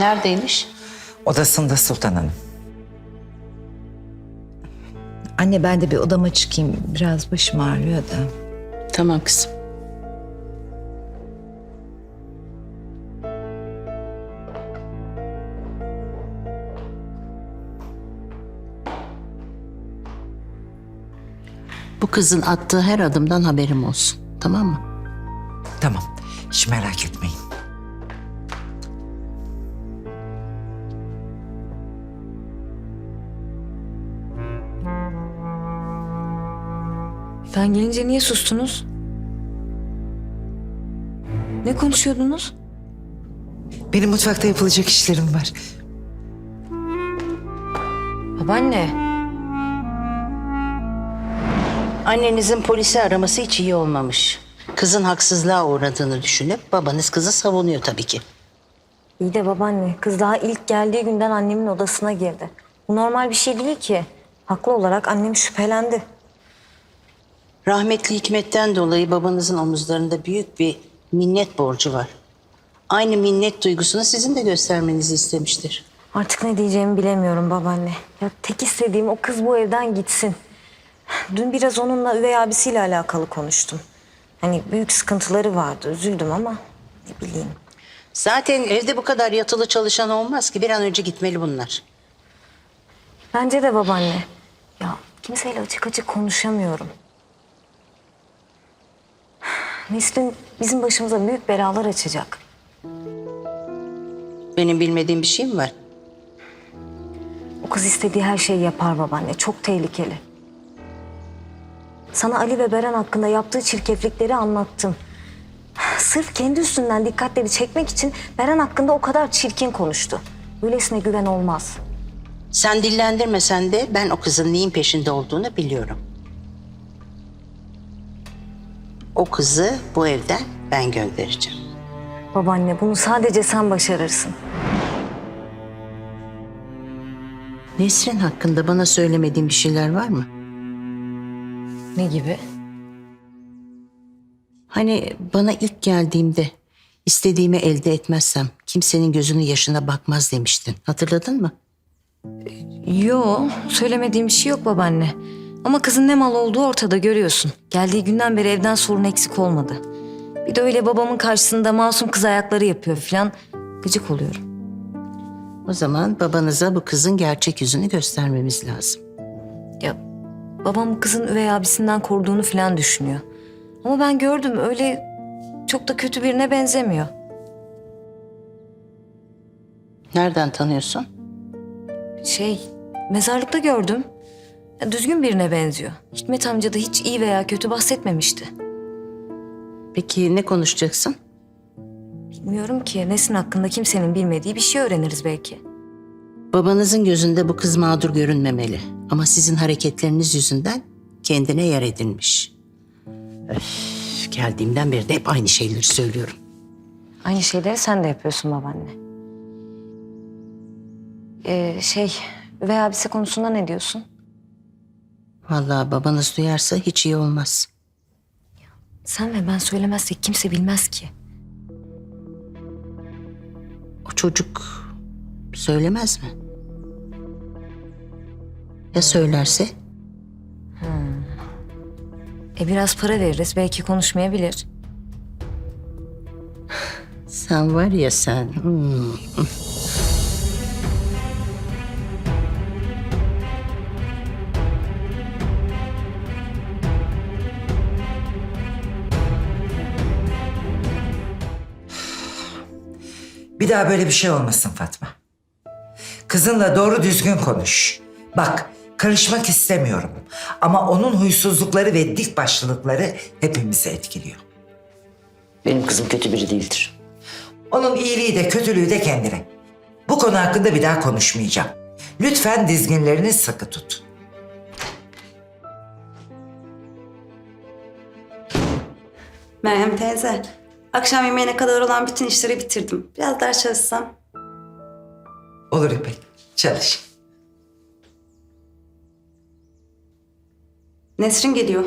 Neredeymiş? Odasında Sultan Hanım. Anne ben de bir odama çıkayım. Biraz başım ağrıyor da. Tamam kızım. Bu kızın attığı her adımdan haberim olsun. Tamam mı? Tamam. Hiç merak etmeyin. Ben gelince niye sustunuz? Ne konuşuyordunuz? Benim mutfakta yapılacak işlerim var. Babaanne. Annenizin polisi araması hiç iyi olmamış. Kızın haksızlığa uğradığını düşünüp babanız kızı savunuyor tabii ki. İyi de babaanne, kız daha ilk geldiği günden annemin odasına girdi. Bu normal bir şey değil ki. Haklı olarak annem şüphelendi. Rahmetli Hikmet'ten dolayı babanızın omuzlarında büyük bir minnet borcu var. Aynı minnet duygusunu sizin de göstermenizi istemiştir. Artık ne diyeceğimi bilemiyorum babaanne. Ya tek istediğim o kız bu evden gitsin. Dün biraz onunla üvey abisiyle alakalı konuştum. Hani büyük sıkıntıları vardı, üzüldüm ama ne bileyim. Zaten evde bu kadar yatılı çalışan olmaz ki bir an önce gitmeli bunlar. Bence de babaanne. Ya kimseyle açık açık konuşamıyorum. Nesrin bizim başımıza büyük belalar açacak. Benim bilmediğim bir şey mi var? O kız istediği her şeyi yapar babaanne. Çok tehlikeli. Sana Ali ve Beren hakkında yaptığı çirkeflikleri anlattım. Sırf kendi üstünden dikkatleri çekmek için Beren hakkında o kadar çirkin konuştu. Böylesine güven olmaz. Sen dillendirmesen de ben o kızın neyin peşinde olduğunu biliyorum. O kızı bu evden ben göndereceğim. Babaanne bunu sadece sen başarırsın. Nesrin hakkında bana söylemediğin bir şeyler var mı? Ne gibi? Hani bana ilk geldiğimde istediğimi elde etmezsem kimsenin gözünün yaşına bakmaz demiştin. Hatırladın mı? Yo, söylemediğim bir şey yok babaanne. Ama kızın ne mal olduğu ortada görüyorsun. Geldiği günden beri evden sorun eksik olmadı. Bir de öyle babamın karşısında masum kız ayakları yapıyor falan. Gıcık oluyorum. O zaman babanıza bu kızın gerçek yüzünü göstermemiz lazım. Ya babam kızın üvey abisinden koruduğunu falan düşünüyor. Ama ben gördüm öyle çok da kötü birine benzemiyor. Nereden tanıyorsun? Şey, mezarlıkta gördüm. Düzgün birine benziyor. Hikmet amca da hiç iyi veya kötü bahsetmemişti. Peki ne konuşacaksın? Bilmiyorum ki Nesin hakkında kimsenin bilmediği bir şey öğreniriz belki. Babanızın gözünde bu kız mağdur görünmemeli. Ama sizin hareketleriniz yüzünden kendine yer edinmiş. Öf, geldiğimden beri de hep aynı şeyleri söylüyorum. Aynı şeyleri sen de yapıyorsun babaanne. Ee, şey, üvey abisi konusunda ne diyorsun? Vallahi babanız duyarsa hiç iyi olmaz. Sen ve ben söylemezsek kimse bilmez ki. O çocuk söylemez mi? Ya söylerse? E biraz para veririz belki konuşmayabilir. Sen var ya sen. hmm. Bir daha böyle bir şey olmasın Fatma. Kızınla doğru düzgün konuş. Bak karışmak istemiyorum. Ama onun huysuzlukları ve dik başlılıkları hepimizi etkiliyor. Benim kızım kötü biri değildir. Onun iyiliği de kötülüğü de kendine. Bu konu hakkında bir daha konuşmayacağım. Lütfen dizginlerini sıkı tut. Meryem teyze, Akşam yemeğine kadar olan bütün işleri bitirdim. Biraz daha çalışsam. Olur İpek. Çalış. Nesrin geliyor.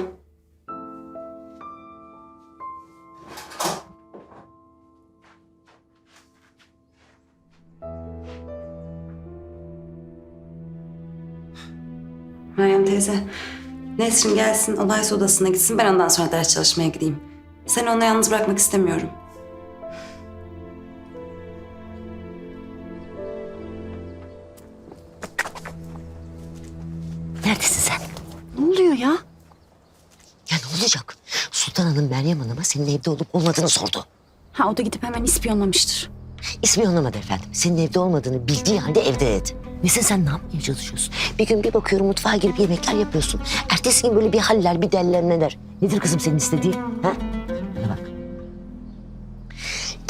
Meryem teyze, Nesrin gelsin, olay odasına gitsin. Ben ondan sonra ders çalışmaya gideyim. Seni onunla yalnız bırakmak istemiyorum. Neredesin sen? Ne oluyor ya? Ya ne olacak? Sultan Hanım Meryem Hanım'a senin evde olup olmadığını sordu. Ha o da gidip hemen ispiyonlamıştır. İspiyonlamadı efendim. Senin evde olmadığını bildiği halde evde dedi. Nesin sen ne yapmaya çalışıyorsun? Bir gün bir bakıyorum mutfağa girip yemekler yapıyorsun. Ertesi gün böyle bir haller, bir deller neler. Nedir kızım senin istediğin? Ha?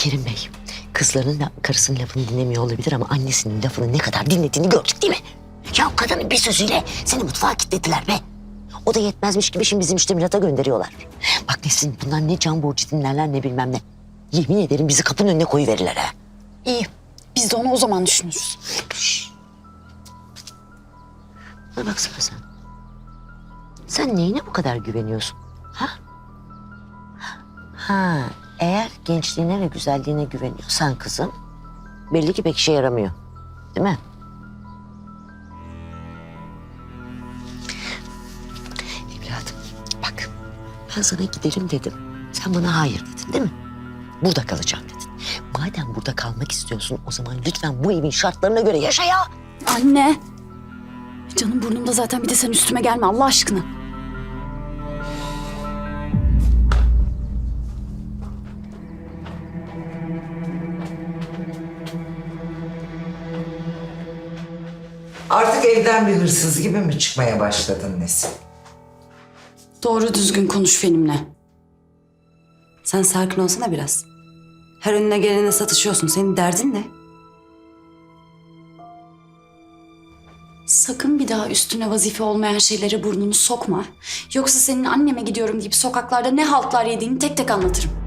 Kerim Bey, kızlarının la- karısının lafını dinlemiyor olabilir ama annesinin lafını ne kadar dinlediğini gördük değil mi? Ya kadının bir sözüyle seni mutfağa kilitlediler be. O da yetmezmiş gibi şimdi bizim iştemirata gönderiyorlar. Bak Nesin bunlar ne can borcu dinlerler ne bilmem ne. Yemin ederim bizi kapının önüne koyuverirler ha. İyi. Biz de onu o zaman düşünürüz. Bana baksana sen. Sen neyine bu kadar güveniyorsun? Ha? Ha, eğer gençliğine ve güzelliğine güveniyorsan kızım... ...belli ki pek işe yaramıyor. Değil mi? Evladım bak ben sana gidelim dedim. Sen bana hayır dedin değil mi? Burada kalacağım dedin. Madem burada kalmak istiyorsun o zaman lütfen bu evin şartlarına göre yaşa ya. Anne. Canım burnumda zaten bir de sen üstüme gelme Allah aşkına. Artık evden bir hırsız gibi mi çıkmaya başladın Nesin? Doğru düzgün konuş benimle. Sen sakin olsana biraz. Her önüne gelene satışıyorsun. Senin derdin ne? Sakın bir daha üstüne vazife olmayan şeylere burnunu sokma. Yoksa senin anneme gidiyorum deyip sokaklarda ne haltlar yediğini tek tek anlatırım.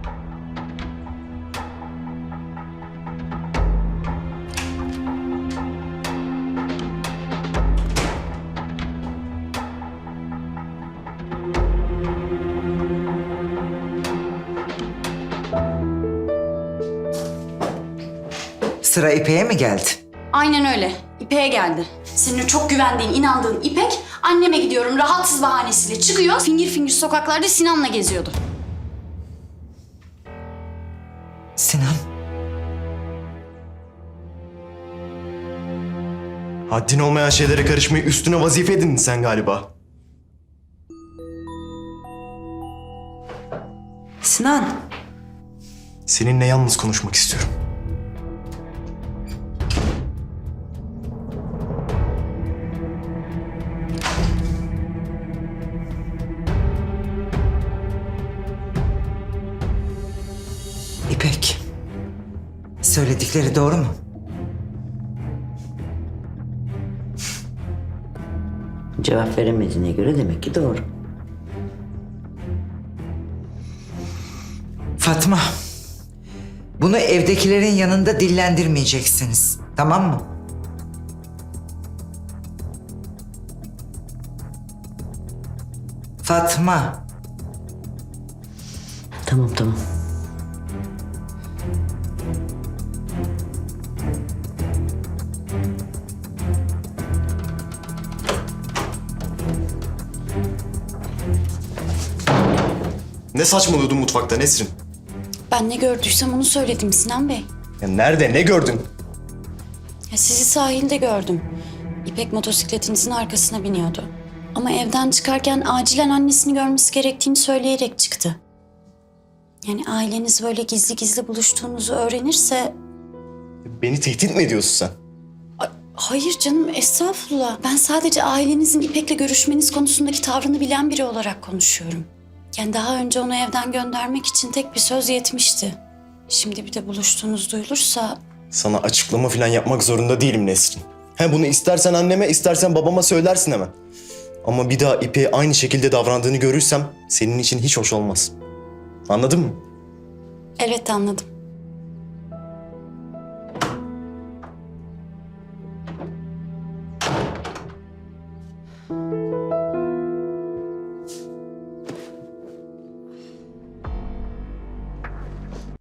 Sıra İpek'e mi geldi? Aynen öyle. İpek'e geldi. Senin o çok güvendiğin, inandığın İpek, anneme gidiyorum rahatsız bahanesiyle çıkıyor. Fingir fingir sokaklarda Sinan'la geziyordu. Sinan. Haddin olmayan şeylere karışmayı üstüne vazife edindin sen galiba. Sinan. Seninle yalnız konuşmak istiyorum. Söyledikleri doğru mu? Cevap veremediğine göre demek ki doğru. Fatma. Bunu evdekilerin yanında dillendirmeyeceksiniz. Tamam mı? Fatma. Tamam tamam. Ne saçmalıyordun mutfakta Nesrin? Ben ne gördüysem onu söyledim Sinan Bey. Ya nerede ne gördün? Ya sizi sahilde gördüm. İpek motosikletinizin arkasına biniyordu. Ama evden çıkarken acilen annesini görmesi gerektiğini söyleyerek çıktı. Yani aileniz böyle gizli gizli buluştuğunuzu öğrenirse... Beni tehdit mi ediyorsun sen? Ay, Hayır canım estağfurullah. Ben sadece ailenizin İpek'le görüşmeniz konusundaki tavrını bilen biri olarak konuşuyorum. Yani daha önce onu evden göndermek için tek bir söz yetmişti. Şimdi bir de buluştuğunuz duyulursa Sana açıklama falan yapmak zorunda değilim Nesrin. He bunu istersen anneme istersen babama söylersin hemen. Ama bir daha İpek'e aynı şekilde davrandığını görürsem senin için hiç hoş olmaz. Anladın mı? evet anladım.